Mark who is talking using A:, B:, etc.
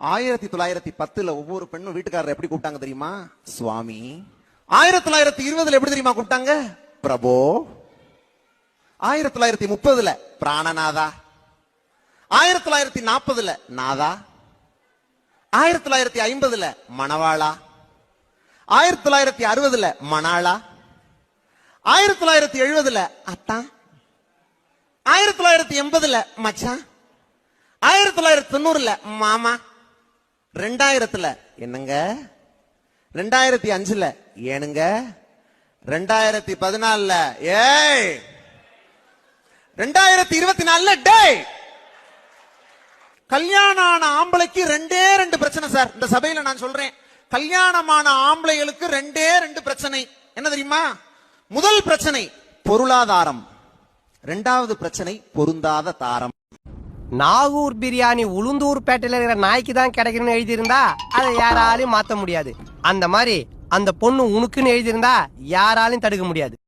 A: ஆயிரத்தி தொள்ளாயிரத்தி பத்துல ஒவ்வொரு பெண்ணும் வீட்டுக்காரர் எப்படி கூப்பிட்டாங்க தெரியுமா? சுவாமி. ஆயிரத்தி தொள்ளாயிரத்தி இருபதுல எப்படி தெரியுமா கூப்பிட்டாங்க? பிரபோ. ஆயிரத்தி தொள்ளாயிரத்தி முப்பதுல பிராணநாதா. ஆயிரத்தி தொள்ளாயிரத்தி நாற்பதுல நாதா. ஆயிரத்தி தொள்ளாயிரத்தி ஐம்பதுல மணவாளா. ஆயிரத்தி தொள்ளாயிரத்தி அறுபதுல மணாளா. ஆயிரத்தி தொள்ளாயிரத்தி எழுபதுல அத்தான் ஆயிரத்தி தொள்ளாயிரத்தி எண்பதுல மச்சான். ஆயிரத்தி தொள்ளாயிரத்தி தொண்ணூறுல மாமா. ரெண்டாயிரத்துல. என்னங்க? ரெண்டாயிரத்தி அஞ்சுல. ஏனுங்க? ரெண்டாயிரத்தி பதினாலுல. ஏய்! ரெண்டாயிரத்தி இருபத்தி நாலுல டேய்! கல்யாணம் ஆன ஆம்பளைக்கு ரெண்டே ரெண்டு பிரச்சனை சார். இந்த சபையில நான் சொல்றேன். கல்யாணமான ஆம்பளைகளுக்கு ரெண்டே ரெண்டு பிரச்சனை. என்ன தெரியுமா? முதல் பிரச்சனை பொருளாதாரம். ரெண்டாவது பிரச்சனை பொருந்தாத தாரம்.
B: நாகூர் பிரியாணி உளுந்தூர் பேட்டையில் இருக்கிற நாய்க்கு தான் கிடைக்கணும்னு எழுதியிருந்தா அதை யாராலையும் மாற்ற முடியாது. அந்த மாதிரி அந்த பொண்ணு உனக்குன்னு எழுதியிருந்தா யாராலையும் தடுக்க முடியாது.